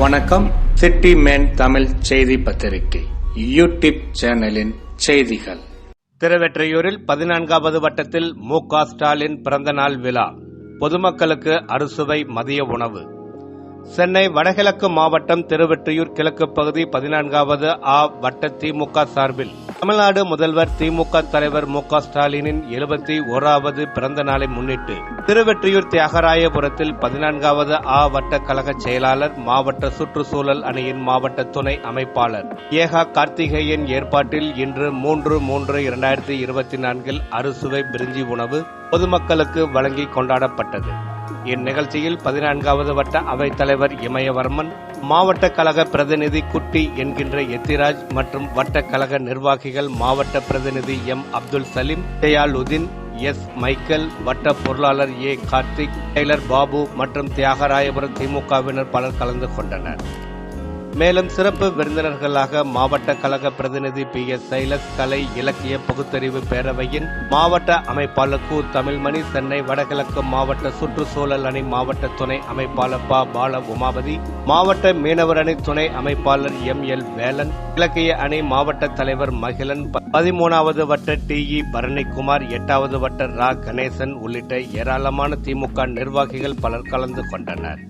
வணக்கம். City man Tamil செய்தி பத்திரிகை. யூடியூப் சேனலின் செய்திகள். திருவெற்றியூரில் பதினான்காவது வட்டத்தில் மு க ஸ்டாலின் பிறந்தநாள் விழா. பொதுமக்களுக்கு அறுசுவை மதிய உணவு. சென்னை வடகிழக்கு மாவட்டம் திருவெற்றியூர் கிழக்கு பகுதி பதினான்காவது ஆ வட்ட திமுக சார்பில் தமிழ்நாடு முதல்வர் திமுக தலைவர் மு க ஸ்டாலினின் எழுபத்தி ஓராவது பிறந்த நாளை முன்னிட்டு திருவெற்றியூர் தியாகராயபுரத்தில் பதினான்காவது ஆ வட்ட கழக செயலாளர் மாவட்ட சுற்றுச்சூழல் அணியின் மாவட்ட துணை அமைப்பாளர் ஏகா கார்த்திகேயன் ஏற்பாட்டில் இன்று மூன்று மூன்று இரண்டாயிரத்தி இருபத்தி நான்கில் அறுசுவை பிரிஞ்சி உணவு பொதுமக்களுக்கு வழங்கி கொண்டாடப்பட்டது. இந்நிகழ்ச்சியில் பதினான்காவது வட்ட அவைத் தலைவர் இமயவர்மன் மாவட்ட கழக பிரதிநிதி குட்டி என்கின்ற எத்திராஜ் மற்றும் வட்ட கழக நிர்வாகிகள் மாவட்ட பிரதிநிதி M. Abdul Salim Dayaludeen S. Michael வட்ட பொருளாளர் ஏ. கார்த்திக் டெய்லர் பாபு மற்றும் தியாகராயபுரம் திமுகவினர் பலர் கலந்து கொண்டனர். மேலும் சிறப்பு விருந்தினர்களாக மாவட்ட கழக பிரதிநிதி பி எஸ் சைலஸ் கலை இலக்கிய பகுத்தறிவு பேரவையின் மாவட்ட அமைப்பாளர் கு தமிழ்மணி சென்னை வடகிழக்கு மாவட்ட சுற்றுச்சூழல் அணி மாவட்ட துணை அமைப்பாளர் பா பால உமாபதி மாவட்ட மீனவர் அணி துணை அமைப்பாளர் எம் எல் வேலன் இலக்கிய அணி மாவட்ட தலைவர் மகிழன் பதிமூணாவது வட்ட டி இ பரணிக்குமார் எட்டாவது வட்ட ரா கணேசன் உள்ளிட்ட ஏராளமான திமுக நிர்வாகிகள் பலர் கலந்து கொண்டனர்.